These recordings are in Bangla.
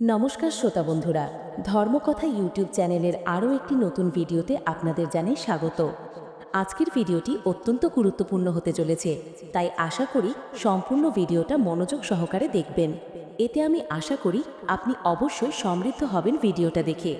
নমস্কার শ্রোতা বন্ধুরা, ধর্মকথা ইউটিউব চ্যানেলের আরও একটি নতুন ভিডিওতে আপনাদের জানাই স্বাগত। আজকের ভিডিওটি অত্যন্ত গুরুত্বপূর্ণ হতে চলেছে, তাই আশা করি সম্পূর্ণ ভিডিওটা মনোযোগ সহকারে দেখবেন। এতে আমি আশা করি আপনি অবশ্যই সমৃদ্ধ হবেন ভিডিওটা দেখে।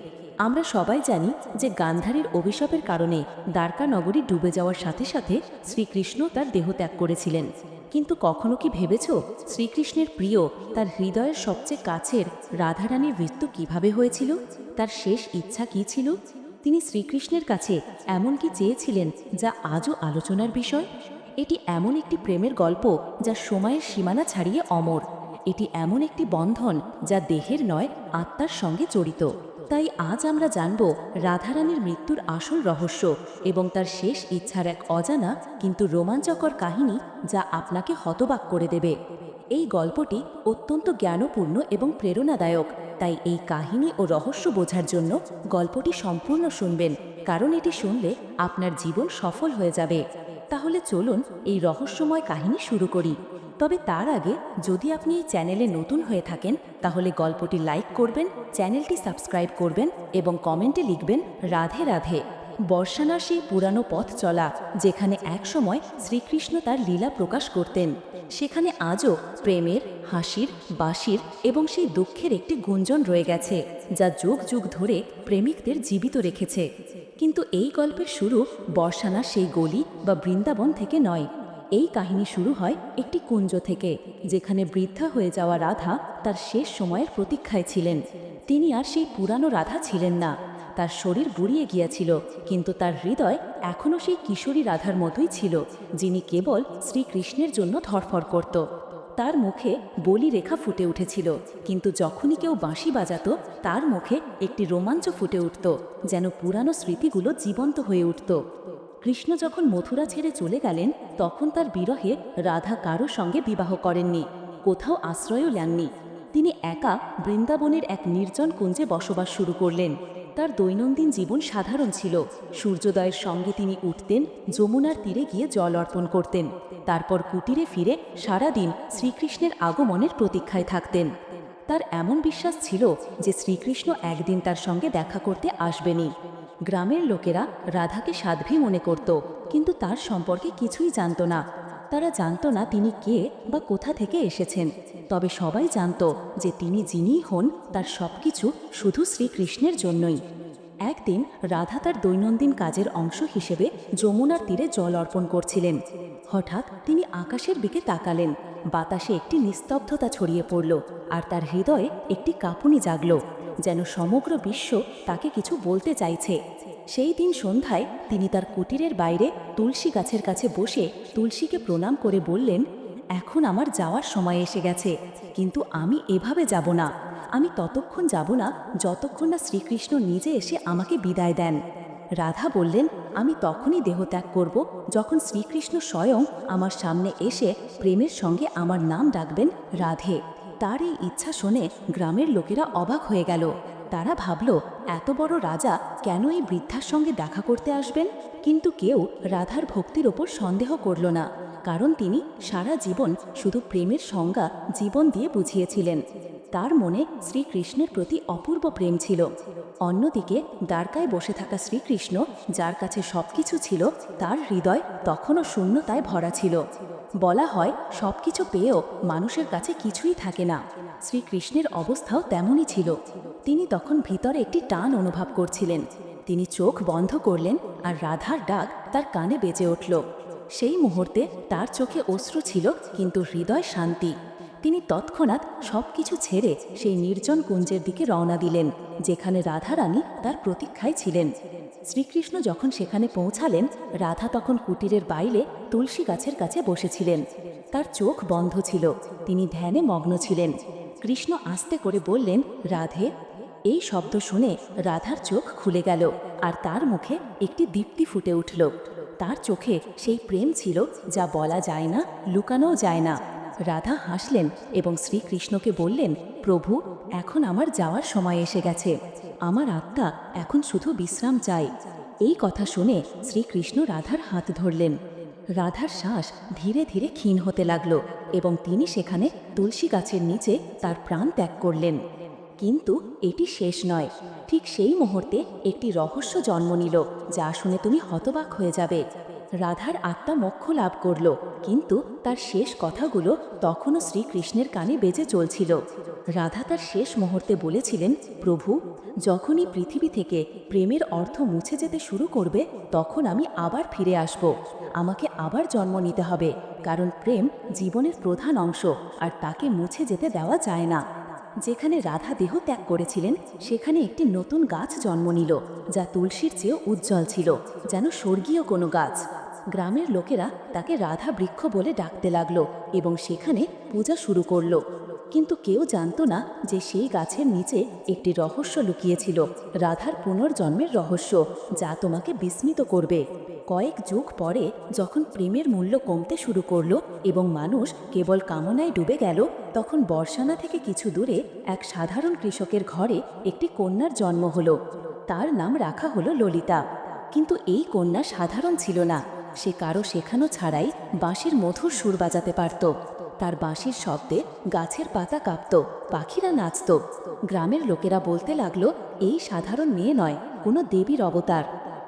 আমরা সবাই জানি যে গান্ধারীর অভিশাপের কারণে দ্বারকা নগরী ডুবে যাওয়ার সাথে সাথে শ্রীকৃষ্ণ তার দেহত্যাগ করেছিলেন। কিন্তু কখনো কি ভেবেছ শ্রীকৃষ্ণের প্রিয় তার হৃদয়ের সবচেয়ে কাছের রাধারানীর মৃত্যু কীভাবে হয়েছিল? তার শেষ ইচ্ছা কি ছিল? তিনি শ্রীকৃষ্ণের কাছে এমন কি চেয়েছিলেন যা আজও আলোচনার বিষয়? এটি এমন একটি প্রেমের গল্প যা সময়ের সীমানা ছাড়িয়ে অমর। এটি এমন একটি বন্ধন যা দেহের নয়, আত্মার সঙ্গে জড়িত। তাই আজ আমরা জানব রাধারানীর মৃত্যুর আসল রহস্য এবং তার শেষ ইচ্ছার এক অজানা কিন্তু রোমাঞ্চকর কাহিনী যা আপনাকে হতবাক করে দেবে। এই গল্পটি অত্যন্ত জ্ঞানপূর্ণ এবং প্রেরণাদায়ক, তাই এই কাহিনী ও রহস্য বোঝার জন্য গল্পটি সম্পূর্ণ শুনবেন, কারণ এটি শুনলে আপনার জীবন সফল হয়ে যাবে। তাহলে চলুন এই রহস্যময় কাহিনী শুরু করি। তবে তার আগে যদি আপনি এই চ্যানেলে নতুন হয়ে থাকেন, তাহলে গল্পটি লাইক করবেন, চ্যানেলটি সাবস্ক্রাইব করবেন এবং কমেন্টে লিখবেন, রাধে রাধে। বর্ষানার সেই পুরানো পথ চলা, যেখানে একসময় শ্রীকৃষ্ণ তার লীলা প্রকাশ করতেন। সেখানে আজও প্রেমের, হাসির বাঁশির এবং সেই দুঃখের একটি গুঞ্জন রয়ে গেছে, যা যুগ যুগ ধরে প্রেমিকদের জীবিত রেখেছে। কিন্তু এই গল্পের শুরু বর্ষানা সেই গলি বা বৃন্দাবন থেকে নয়। এই কাহিনী শুরু হয় একটি কুঞ্জ থেকে, যেখানে বৃদ্ধা হয়ে যাওয়া রাধা তার শেষ সময়ের প্রতীক্ষায় ছিলেন। তিনি আর সেই পুরানো রাধা ছিলেন না। তার শরীর বুড়িয়ে গিয়াছিল, কিন্তু তার হৃদয় এখনও সেই কিশোরী রাধার মতোই ছিল, যিনি কেবল শ্রীকৃষ্ণের জন্য ধরফর করত। তার মুখে বলি রেখা ফুটে উঠেছিল। কিন্তু যখনই কেউ বাঁশি বাজাত, তার মুখে একটি রোমাঞ্চ ফুটে উঠত, যেন পুরানো স্মৃতিগুলো জীবন্ত হয়ে উঠত। কৃষ্ণ যখন মথুরা ছেড়ে চলে গেলেন, তখন তার বিরহে রাধা কারও সঙ্গে বিবাহ করেননি, কোথাও আশ্রয়ও নেননি। তিনি একা বৃন্দাবনের এক নির্জন কুঞ্জে বসবাস শুরু করলেন। তার দৈনন্দিন জীবন সাধারণ ছিল। সূর্যোদয়ের সঙ্গে তিনি উঠতেন, যমুনার তীরে গিয়ে জল অর্পণ করতেন। তারপর কুটিরে ফিরে সারাদিন শ্রীকৃষ্ণের আগমনের প্রতীক্ষায় থাকতেন। তার এমন বিশ্বাস ছিল যে শ্রীকৃষ্ণ একদিন তার সঙ্গে দেখা করতে আসবেনই। গ্রামের লোকেরা রাধাকে সাধ্বী মনে করত, কিন্তু তার সম্পর্কে কিছুই জানত না। তারা জানত না তিনি কে বা কোথা থেকে এসেছেন। তবে সবাই জানত যে তিনি যিনিই হন, তার সবকিছু শুধু শ্রীকৃষ্ণের জন্যই। একদিন রাধা তার দৈনন্দিন কাজের অংশ হিসেবে যমুনার তীরে জল অর্পণ করছিলেন। হঠাৎ তিনি আকাশের দিকে তাকালেন। বাতাসে একটি নিস্তব্ধতা ছড়িয়ে পড়ল আর তার হৃদয়ে একটি কাঁপুনি জাগল, যেন সমগ্র বিশ্ব তাকে কিছু বলতে চাইছে। সেই দিন সন্ধ্যায় তিনি তার কুটিরের বাইরে তুলসী গাছের কাছে বসে তুলসীকে প্রণাম করে বললেন, এখন আমার যাওয়ার সময় এসে গেছে, কিন্তু আমি এভাবে যাব না। আমি ততক্ষণ যাব না যতক্ষণ না শ্রীকৃষ্ণ নিজে এসে আমাকে বিদায় দেন। রাধা বললেন, আমি তখনই দেহত্যাগ করব যখন শ্রীকৃষ্ণ স্বয়ং আমার সামনে এসে প্রেমের সঙ্গে আমার নাম ডাকবেন রাধে। তার এই ইচ্ছা শুনে গ্রামের লোকেরা অবাক হয়ে গেল। তারা ভাবল, এত বড় রাজা কেন এই বৃদ্ধার সঙ্গে দেখা করতে আসবেন? কিন্তু কেউ রাধার ভক্তির ওপর সন্দেহ করল না, কারণ তিনি সারা জীবন শুধু প্রেমের সংজ্ঞা জীবন দিয়ে বুঝিয়েছিলেন। তার মনে শ্রীকৃষ্ণের প্রতি অপূর্ব প্রেম ছিল। অন্যদিকে, দ্বারকায় বসে থাকা শ্রীকৃষ্ণ, যার কাছে সবকিছু ছিল, তার হৃদয় তখনও শূন্যতায় ভরা ছিল। বলা হয়, সবকিছু পেয়েও মানুষের কাছে কিছুই থাকে না। শ্রীকৃষ্ণের অবস্থাও তেমনই ছিল। তিনি তখন ভিতরে একটি টান অনুভব করছিলেন। তিনি চোখ বন্ধ করলেন আর রাধার ডাক তার কানে বেজে উঠল। সেই মুহূর্তে তার চোখে অশ্রু ছিল, কিন্তু হৃদয় শান্তি। তিনি তৎক্ষণাৎ সব কিছু ছেড়ে সেই নির্জন কুঞ্জের দিকে রওনা দিলেন, যেখানে রাধারানী তার প্রতীক্ষায় ছিলেন। শ্রীকৃষ্ণ যখন সেখানে পৌঁছালেন, রাধা তখন কুটিরের বাইরে তুলসী গাছের কাছে বসেছিলেন। তার চোখ বন্ধ ছিল, তিনি ধ্যানে মগ্ন ছিলেন। কৃষ্ণ আস্তে করে বললেন, রাধে, এই শব্দ শুনে রাধার চোখ খুলে গেল, আর তার মুখে একটি দীপ্তি ফুটে উঠল। তার চোখে সেই প্রেম ছিল যা বলা যায় না, লুকানোও যায় না। রাধা হাসলেন এবং শ্রীকৃষ্ণকে বললেন, প্রভু, এখন আমার যাওয়ার সময় এসে গেছে। আমার আত্মা এখন শুধু বিশ্রাম চাই এই কথা শুনে শ্রীকৃষ্ণ রাধার হাত ধরলেন। রাধার শ্বাস ধীরে ধীরে ক্ষীণ হতে লাগল এবং তিনি সেখানে তুলসী গাছের নিচে তার প্রাণ ত্যাগ করলেন। কিন্তু এটি শেষ নয়। ঠিক সেই মুহূর্তে একটি রহস্য জন্ম নিল, যা শুনে তুমি হতবাক হয়ে যাবে। রাধার আত্মা মোক্ষ লাভ করল, কিন্তু তার শেষ কথাগুলো তখনও শ্রীকৃষ্ণের কানে বেজে চলছিল। রাধা তার শেষ মুহূর্তে বলেছিলেন, প্রভু, যখনই পৃথিবী থেকে প্রেমের অর্থ মুছে যেতে শুরু করবে, তখন আমি আবার ফিরে আসব। আমাকে আবার জন্ম নিতে হবে, কারণ প্রেম জীবনের প্রধান অংশ, আর তাকে মুছে যেতে দেওয়া যায় না। যেখানে রাধা দেহ ত্যাগ করেছিলেন, সেখানে একটি নতুন গাছ জন্ম নিল, যা তুলসীর চেয়েও উজ্জ্বল ছিল, যেন স্বর্গীয় কোনো গাছ। গ্রামের লোকেরা তাকে রাধা বৃক্ষ বলে ডাকতে লাগল এবং সেখানে পূজা শুরু করল। কিন্তু কেউ জানতো না যে সেই গাছের নিচে একটি রহস্য লুকিয়েছিল, রাধার পুনর্জন্মের রহস্য, যা তোমাকে বিস্মিত করবে। কয়েক যুগ পরে যখন প্রেমের মূল্য কমতে শুরু করল এবং মানুষ কেবল কামনায় ডুবে গেল, তখন বর্ষানা থেকে কিছু দূরে এক সাধারণ কৃষকের ঘরে একটি কন্যার জন্ম হলো। তার নাম রাখা হলো ললিতা। কিন্তু এই কন্যা সাধারণ ছিল না। সে কারও শেখানো ছাড়াই বাঁশির মধুর সুর বাজাতে পারত। তার বাঁশির শব্দে গাছের পাতা কাঁপত, পাখিরা নাচত। গ্রামের লোকেরা বলতে লাগল, এই সাধারণ মেয়ে নয়, কোনো দেবীর অবতার।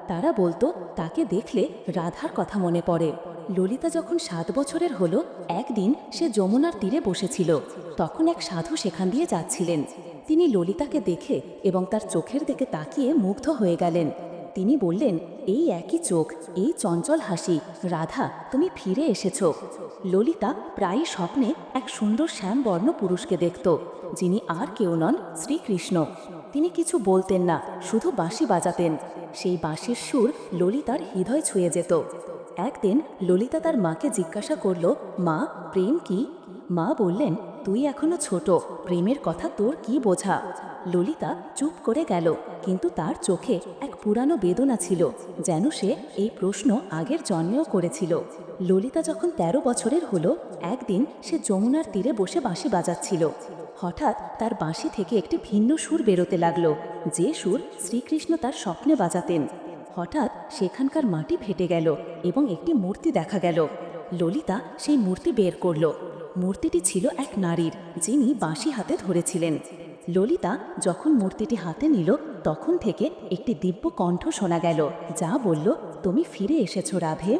তারা বলতো, তাকে দেখলে রাধার কথা মনে পড়ে। ললিতা যখন সাত বছরের হলো, একদিন সে যমুনার তীরে বসেছিল। তখন এক সাধু সেখান দিয়ে যাচ্ছিলেন। তিনি ললিতাকে দেখে এবং তার চোখের দিকে তাকিয়ে মুগ্ধ হয়ে গেলেন। তিনি বললেন এই একই চোখ, এই চঞ্চল হাসি। রাধা, তুমি ফিরে এসেছ। ললিতা প্রায়ই স্বপ্নে এক সুন্দর শ্যামবর্ণ পুরুষকে দেখত, যিনি আর কেউ নন, শ্রীকৃষ্ণ। তিনি কিছু বলতেন না, শুধু বাঁশি বাজাতেন। সেই বাঁশির সুর ললিতার হৃদয় ছুঁয়ে যেত। একদিন ললিতা তার মাকে জিজ্ঞাসা করল, মা, প্রেম কি? মা বললেন তুই এখনও ছোট, প্রেমের কথা তোর কি বোঝা? ললিতা চুপ করে গেল, কিন্তু তার চোখে এক পুরানো বেদনা ছিল, যেন সে এই প্রশ্ন আগের জন্মেও করেছিল। ললিতা যখন ১৩ বছরের হলো, একদিন সে যমুনার তীরে বসে বাঁশি বাজাচ্ছিল। হঠাৎ তার বাঁশি থেকে একটি ভিন্ন সুর বেরোতে লাগল, যে সুর শ্রীকৃষ্ণ তার স্বপ্নে বাজাতেন। হঠাৎ সেখানকার মাটি ফেটে গেল এবং একটি মূর্তি দেখা গেল। ললিতা সেই মূর্তি বের করল। মূর্তিটি ছিল এক নারীর, যিনি বাঁশি হাতে ধরেছিলেন। ললিতা যখন মূর্তিটি হাতে নিল, তখন থেকে একটি দিব্য কণ্ঠ শোনা গেল, যা বলল, তুমি ফিরে এসেছ রাধে।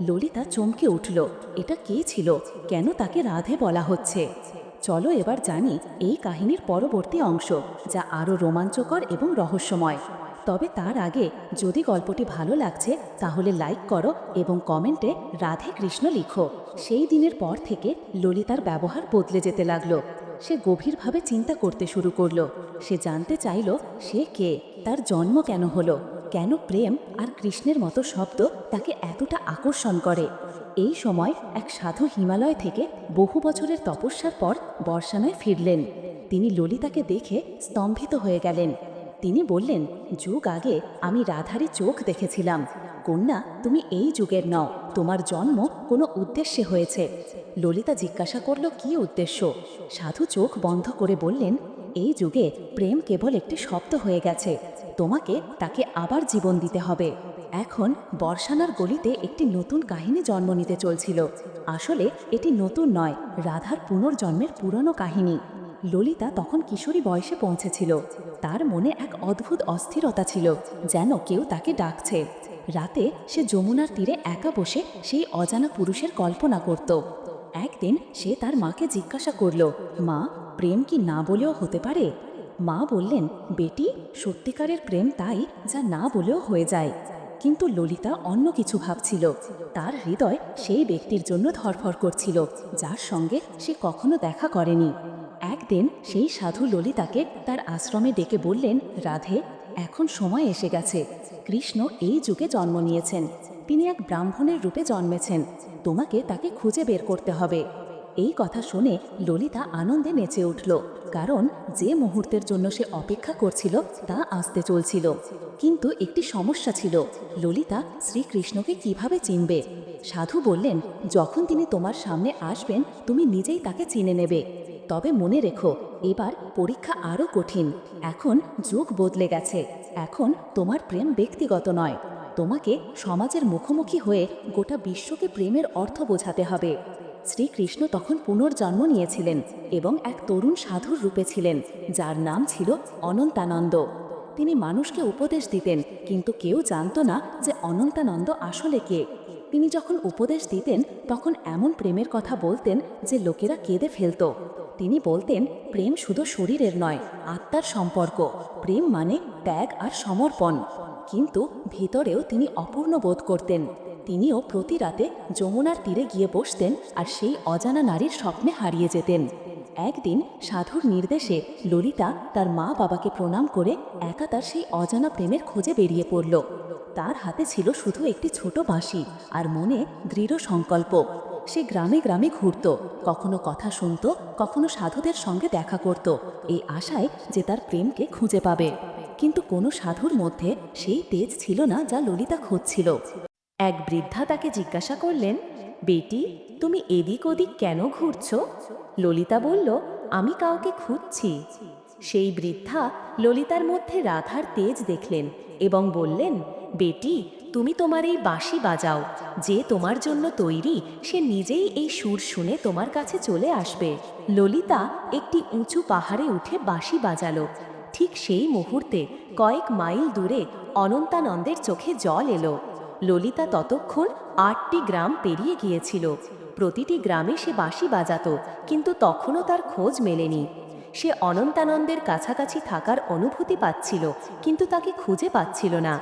ললিতা চমকে উঠল, এটা কে ছিল? কেন তাকে রাধে বলা হচ্ছে? চলো এবার জানি, এই কাহিনীর পরবর্তী অংশ, যা আরও রোমাঞ্চকর এবং রহস্যময়। তবে তার আগে যদি গল্পটি ভালো লাগছে, তাহলে লাইক করো এবং কমেন্টে রাধে কৃষ্ণ লিখো। সেই দিনের পর থেকে ললিতার ব্যবহার বদলে যেতে লাগল। সে গভীরভাবে চিন্তা করতে শুরু করল। সে জানতে চাইল, সে কে? তার জন্ম কেন হলো? কেন প্রেম আর কৃষ্ণের মতো শব্দ তাকে এতটা আকর্ষণ করে? এই সময় এক সাধু হিমালয় থেকে বহু বছরের তপস্যার পর বর্ষানায় ফিরলেন। তিনি ললিতাকে দেখে স্তম্ভিত হয়ে গেলেন। তিনি বললেন, যুগ আগে আমি রাধারই চোখ দেখেছিলাম। কন্যা, তুমি এই যুগের নও। তোমার জন্ম কোনো উদ্দেশ্যে হয়েছে। ললিতা জিজ্ঞাসা করল, কি উদ্দেশ্য? সাধু চোখ বন্ধ করে বললেন, এই যুগে প্রেম কেবল একটি শব্দ হয়ে গেছে। তোমাকে, তাকে আবার জীবন দিতে হবে। এখন বর্ষানার গলিতে একটি নতুন কাহিনী জন্ম নিতে চলছিল। আসলে এটি নতুন নয়, রাধার পুনর্জন্মের পুরনো কাহিনী। ললিতা তখন কিশোরী বয়সে পৌঁছেছিল। তার মনে এক অদ্ভুত অস্থিরতা ছিল, যেন কেউ তাকে ডাকছে। রাতে সে যমুনার তীরে একা বসে সেই অজানা পুরুষের কল্পনা করত। একদিন সে তার মাকে জিজ্ঞাসা করল, মা, প্রেম কি না বলেও হতে পারে? মা বললেন, বেটি, সত্যিকারের প্রেম তাই যা না বলেও হয়ে যায়। কিন্তু ললিতা অন্য কিছু ভাবছিল। তার হৃদয় সেই ব্যক্তির জন্য ধরফর করছিল, যার সঙ্গে সে কখনো দেখা করেনি। একদিন সেই সাধু ললিতাকে তার আশ্রমে ডেকে বললেন, রাধে, এখন সময় এসে গেছে। কৃষ্ণ এই যুগে জন্ম নিয়েছেন। তিনি এক ব্রাহ্মণের রূপে জন্মেছেন। তোমাকে তাকে খুঁজে বের করতে হবে। এই কথা শুনে ললিতা আনন্দে নেচে উঠল, কারণ যে মুহূর্তের জন্য সে অপেক্ষা করছিল, তা আসতে চলছিল। কিন্তু একটি সমস্যা ছিল, ললিতা শ্রীকৃষ্ণকে কীভাবে চিনবে? সাধু বললেন, যখন তিনি তোমার সামনে আসবেন, তুমি নিজেই তাকে চিনে নেবে। তবে মনে রেখো, এবার পরীক্ষা আরও কঠিন। এখন যুগ বদলে গেছে। এখন তোমার প্রেম ব্যক্তিগত নয়। তোমাকে সমাজের মুখোমুখি হয়ে গোটা বিশ্বকে প্রেমের অর্থ বোঝাতে হবে। শ্রীকৃষ্ণ তখন পুনর্জন্ম নিয়েছিলেন এবং এক তরুণ সাধুর রূপে ছিলেন, যার নাম ছিল অনন্তানন্দ। তিনি মানুষকে উপদেশ দিতেন, কিন্তু কেউ জানত না যে অনন্তানন্দ আসলে কে। তিনি যখন উপদেশ দিতেন, তখন এমন প্রেমের কথা বলতেন যে লোকেরা কেঁদে ফেলতো। তিনি বলতেন, প্রেম শুধু শরীরের নয়, আত্মার সম্পর্ক। প্রেম মানে ত্যাগ আর সমর্পণ। কিন্তু ভিতরেও তিনি অপূর্ণ বোধ করতেন। তিনিও প্রতি রাতে যমুনার তীরে গিয়ে বসতেন আর সেই অজানা নারীর স্বপ্নে হারিয়ে যেতেন। একদিন সাধুর নির্দেশে ললিতা তার মা বাবাকে প্রণাম করে একা তার সেই অজানা প্রেমের খোঁজে বেরিয়ে পড়ল। তার হাতে ছিল শুধু একটি ছোট বাঁশি আর মনে দৃঢ় সংকল্প। সে গ্রামে গ্রামে ঘুরত, কখনো কথা শুনত, কখনো সাধুদের সঙ্গে দেখা করত। এই আশায় যে তার প্রেমকে খুঁজে পাবে। কিন্তু কোনো সাধুর মধ্যে সেই তেজ ছিল না যা ললিতা খুঁজছিল। এক বৃদ্ধা তাকে জিজ্ঞাসা করলেন, বেটি, তুমি এদিক ওদিক কেন ঘুরছ? ললিতা বলল, আমি কাউকে খুঁজছি। সেই বৃদ্ধা ললিতার মধ্যে রাধার তেজ দেখলেন এবং বললেন বেটি, তুমি তোমার এই বাঁশি বাজাও। যে তোমার জন্য তৈরি, সে নিজেই এই সুর শুনে তোমার কাছে চলে আসবে। ললিতা একটি উঁচু পাহাড়ে উঠে বাঁশি বাজালো। ঠিক সেই মুহূর্তে কয়েক মাইল দূরে অনন্তানন্দের চোখে জল এলো। ললিতা ততক্ষণ আটটি গ্রাম পেরিয়ে গিয়েছিল। প্রতিটি গ্রামে সে বাঁশি বাজাত, কিন্তু তখনও তার খোঁজ মেলেনি। সে অনন্তানন্দের কাছাকাছি থাকার অনুভূতি পাচ্ছিল, কিন্তু তাকে খুঁজে পাচ্ছিল না।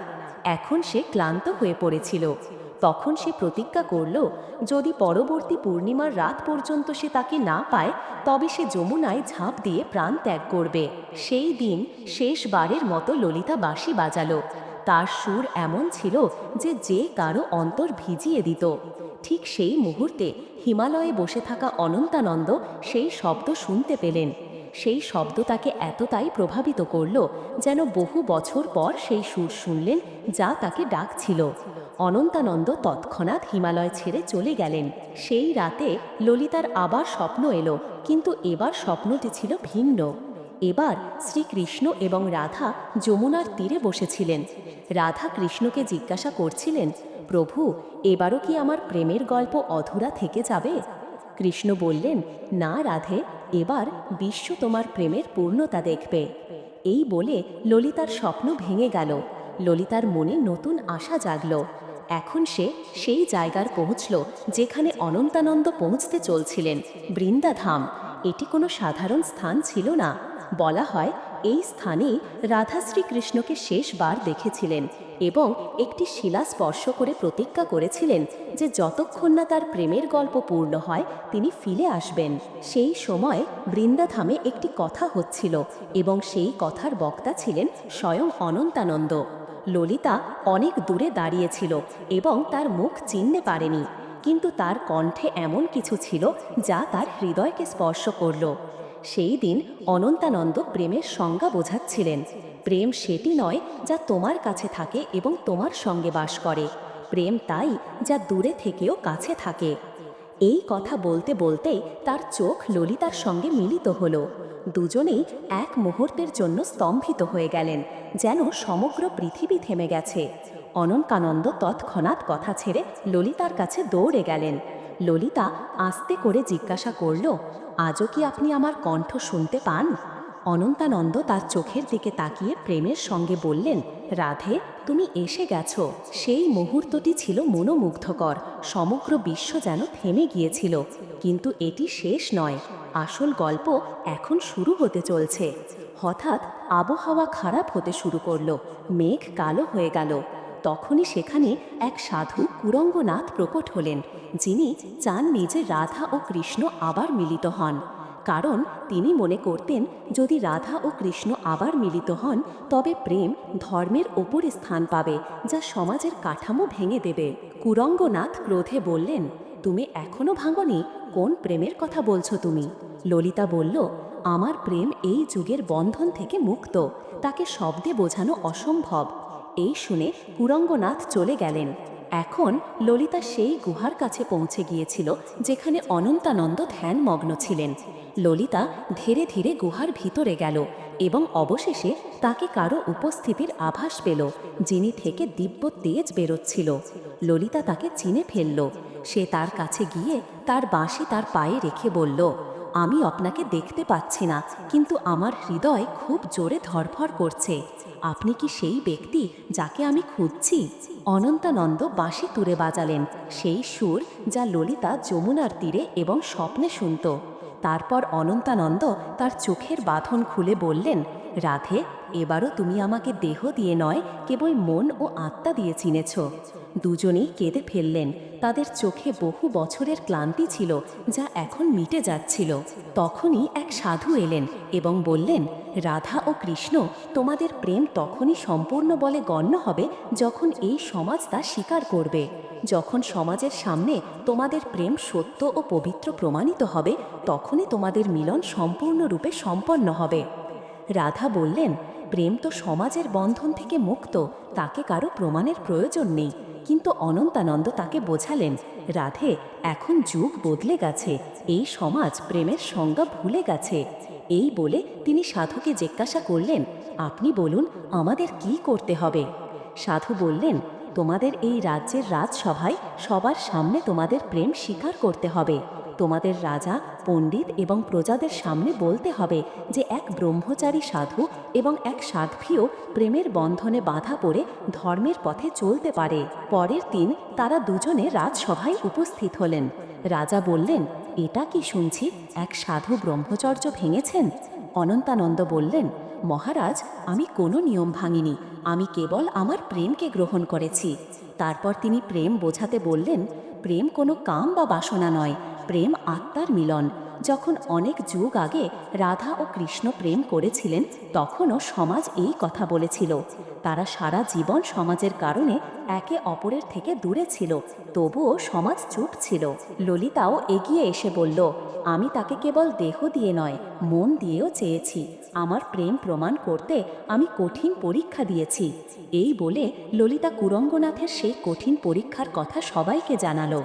এখন সে ক্লান্ত হয়ে পড়েছিল। তখন সে প্রতিজ্ঞা করল, যদি পরবর্তী পূর্ণিমার রাত পর্যন্ত সে তাকে না পায়, তবে সে যমুনায় ঝাঁপ দিয়ে প্রাণ ত্যাগ করবে। সেই দিন শেষবারের মতো ললিতা বাঁশি বাজালো। তার সুর এমন ছিল যে যে কারও অন্তর ভিজিয়ে দিত। ঠিক সেই মুহূর্তে হিমালয়ে বসে থাকা অনন্তানন্দ সেই শব্দ শুনতে পেলেন। সেই শব্দ তাকে এতটাই প্রভাবিত করল যেন বহু বছর পর সেই সুর শুনলেন যা তাকে ডাকছিল। অনন্তানন্দ তৎক্ষণাৎ হিমালয় ছেড়ে চলে গেলেন। সেই রাতে ললিতার আবার স্বপ্ন এলো, কিন্তু এবার স্বপ্নটি ছিল ভিন্ন। এবার শ্রীকৃষ্ণ এবং রাধা যমুনার তীরে বসেছিলেন। রাধা কৃষ্ণকে জিজ্ঞাসা করছিলেন, প্রভু, এবারও কি আমার প্রেমের গল্প অধুরা থেকে যাবে? কৃষ্ণ বললেন, না রাধে, এবার বিশ্ব তোমার প্রেমের পূর্ণতা দেখবে। এই বলে ললিতার স্বপ্ন ভেঙে গেল। ললিতার মনে নতুন আশা জাগল। এখন সে সেই জায়গার পৌঁছল যেখানে অনন্তানন্দ পৌঁছতে চলছিলেন, বৃন্দাধাম। এটি কোনো সাধারণ স্থান ছিল না। বলা হয়, এই স্থানেই রাধা শ্রীকৃষ্ণকে শেষবার দেখেছিলেন। এবং একটি শিলা স্পর্শ করে প্রতিজ্ঞা করেছিলেন যে যতক্ষণ না তার প্রেমের গল্প পূর্ণ হয়, তিনি ফিরে আসবেন। সেই সময় বৃন্দাধামে একটি কথা হচ্ছিল এবং সেই কথার বক্তা ছিলেন স্বয়ং অনন্তানন্দ। ললিতা অনেক দূরে দাঁড়িয়েছিল এবং তার মুখ চিনতে পারেনি, কিন্তু তার কণ্ঠে এমন কিছু ছিল যা তার হৃদয়কে স্পর্শ করল। সেই দিন অনন্তানন্দ প্রেমের সংজ্ঞা বোঝাচ্ছিলেন প্রেম সেটি নয় যা তোমার কাছে থাকে এবং তোমার সঙ্গে বাস করে। প্রেম তাই যা দূরে থেকেও কাছে থাকে। এই কথা বলতে বলতেই তার চোখ ললিতার সঙ্গে মিলিত হল। দুজনেই এক মুহূর্তের জন্য স্তম্ভিত হয়ে গেলেন, যেন সমগ্র পৃথিবী থেমে গেছে। অনন্তানন্দ তৎক্ষণাৎ কথা ছেড়ে ললিতার কাছে দৌড়ে গেলেন। ললিতা আস্তে করে জিজ্ঞাসা করল, আজও কি আপনি আমার কণ্ঠ শুনতে পান? অনন্তানন্দ তার চোখের দিকে তাকিয়ে প্রেমের সঙ্গে বললেন, রাধে, তুমি এসে গেছ। সেই মুহূর্তটি ছিল মনোমুগ্ধকর। সমগ্র বিশ্ব যেন থেমে গিয়েছিল। কিন্তু এটি শেষ নয়। আসল গল্প এখন শুরু হতে চলছে। হঠাৎ আবহাওয়া খারাপ হতে শুরু করল। মেঘ কালো হয়ে গেল। তখনই সেখানে এক সাধু কুরঙ্গনাথ প্রকট হলেন, যিনি চান নিজে রাধা ও কৃষ্ণ আবার মিলিত হন। কারণ তিনি মনে করতেন, যদি রাধা ও কৃষ্ণ আবার মিলিত হন, তবে প্রেম ধর্মের ওপরে স্থান পাবে, যা সমাজের কাঠামো ভেঙে দেবে। কুরঙ্গনাথ ক্রোধে বললেন, তুমি এখনও ভাঙনি? কোন প্রেমের কথা বলছো তুমি? ললিতা বলল, আমার প্রেম এই যুগের বন্ধন থেকে মুক্ত, তাকে শব্দে বোঝানো অসম্ভব। এই শুনে কুরঙ্গনাথ চলে গেলেন। এখন ললিতা সেই গুহার কাছে পৌঁছে গিয়েছিল, যেখানে অনন্তানন্দ ধ্যানমগ্ন ছিলেন। ললিতা ধীরে ধীরে গুহার ভিতরে গেল এবং অবশেষে তাকে কারও উপস্থিতির আভাস পেল, যিনি থেকে দিব্য তেজ বেরোচ্ছিল। ললিতা তাকে চিনে ফেলল। সে তার কাছে গিয়ে তার বাঁশি তার পায়ে রেখে বলল আমি আপনাকে দেখতে পাচ্ছি না, কিন্তু আমার হৃদয় খুব জোরে ধরফর করছে। আপনি কি সেই ব্যক্তি যাকে আমি খুঁজছি? অনন্তানন্দ বাঁশি তুলে বাজালেন, সেই সুর যা ললিতা যমুনার তীরে এবং স্বপ্নে শুনত। তারপর অনন্তানন্দ তার চোখের বাঁধন খুলে বললেন রাধে, এবারও তুমি আমাকে দেহ দিয়ে নয়, কেবল মন ও আত্মা দিয়ে চিনেছ। দুজনেই কেঁদে ফেললেন। তাদের চোখে বহু বছরের ক্লান্তি ছিল, যা এখন মিটে যাচ্ছিল। তখনই এক সাধু এলেন এবং বললেন, রাধা ও কৃষ্ণ, তোমাদের প্রেম তখনই সম্পূর্ণ বলে গণ্য হবে যখন এই সমাজ তা স্বীকার করবে। যখন সমাজের সামনে তোমাদের প্রেম সত্য ও পবিত্র প্রমাণিত হবে, তখনই তোমাদের মিলন সম্পূর্ণরূপে সম্পন্ন হবে। রাধা বললেন, প্রেম তো সমাজের বন্ধন থেকে মুক্ত, তাকে কারও প্রমাণের প্রয়োজন নেই। কিন্তু অনন্তানন্দ তাকে বোঝালেন, রাধে, এখন যুগ বদলে গেছে, এই সমাজ প্রেমের সংজ্ঞা ভুলে গেছে। এই বলে তিনি সাধুকে জিজ্ঞাসা করলেন, আপনি বলুন, আমাদের কি করতে হবে? সাধু বললেন, তোমাদের এই রাজ্যের রাজসভায় সবার সামনে তোমাদের প্রেম স্বীকার করতে হবে। তোমাদের রাজা, পণ্ডিত এবং প্রজাদের সামনে বলতে হবে যে এক ব্রহ্মচারী সাধু এবং এক সাধ্বীও প্রেমের বন্ধনে বাধা পড়ে ধর্মের পথে চলতে পারে। পরের দিন তারা দুজনে রাজসভায় উপস্থিত হলেন। রাজা বললেন, এটা কি শুনছি? এক সাধু ব্রহ্মচর্য ভেঙেছেন? অনন্তানন্দ বললেন, মহারাজ, আমি কোনো নিয়ম ভাঙিনি। আমি কেবল আমার প্রেমকে গ্রহণ করেছি। তারপর তিনি প্রেম বোঝাতে বললেন, প্রেম কোনো কাম বা বাসনা নয়। প্রেম আত্মার মিলন। যখন অনেক যুগ আগে রাধা ও কৃষ্ণ প্রেম করেছিলেন, তখনও সমাজ এই কথা বলেছিল। তারা সারা জীবন সমাজের কারণে একে অপরের থেকে দূরে ছিল, তবুও সমাজ চুপ ছিল। ললিতাও এগিয়ে এসে বলল, আমি তাকে কেবল দেহ দিয়ে নয়, মন দিয়েও চেয়েছি। আমার প্রেম প্রমাণ করতে আমি কঠিন পরীক্ষা দিয়েছি। এই বলে ললিতা কুরঙ্গনাথের সেই কঠিন পরীক্ষার কথা সবাইকে জানালো।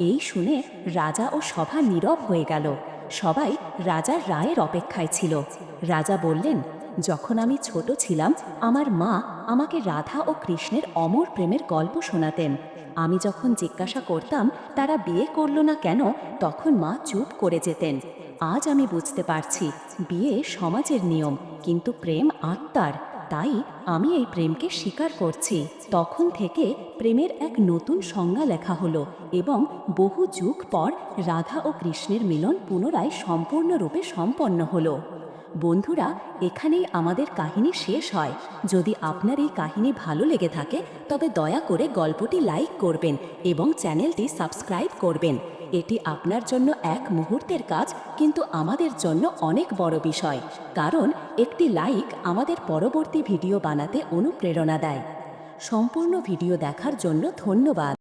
এই শুনে রাজা ও সভা নীরব হয়ে গেল। সবাই রাজার রায়ের অপেক্ষায় ছিল। রাজা বললেন, যখন আমি ছোট ছিলাম, আমার মা আমাকে রাধা ও কৃষ্ণের অমর প্রেমের গল্প শোনাতেন। আমি যখন জিজ্ঞাসা করতাম, তারা বিয়ে করল না কেন, তখন মা চুপ করে যেতেন। আজ আমি বুঝতে পারছি, বিয়ে সমাজের নিয়ম, কিন্তু প্রেম আত্মার। তাই আমি এই প্রেমকে স্বীকার করছি। তখন থেকে প্রেমের এক নতুন সংজ্ঞা লেখা হলো এবং বহু যুগ পর রাধা ও কৃষ্ণের মিলন পুনরায় সম্পূর্ণরূপে সম্পন্ন হলো। বন্ধুরা, এখানেই আমাদের কাহিনী শেষ হয়। যদি আপনার এই কাহিনী ভালো লেগে থাকে, তবে দয়া করে গল্পটি লাইক করবেন এবং চ্যানেলটি সাবস্ক্রাইব করবেন। এটি আপনার জন্য এক মুহূর্তের কাজ, কিন্তু আমাদের জন্য অনেক বড় বিষয়, কারণ একটি লাইক আমাদের পরবর্তী ভিডিও বানাতে অনুপ্রেরণা দেয়। সম্পূর্ণ ভিডিও দেখার জন্য ধন্যবাদ।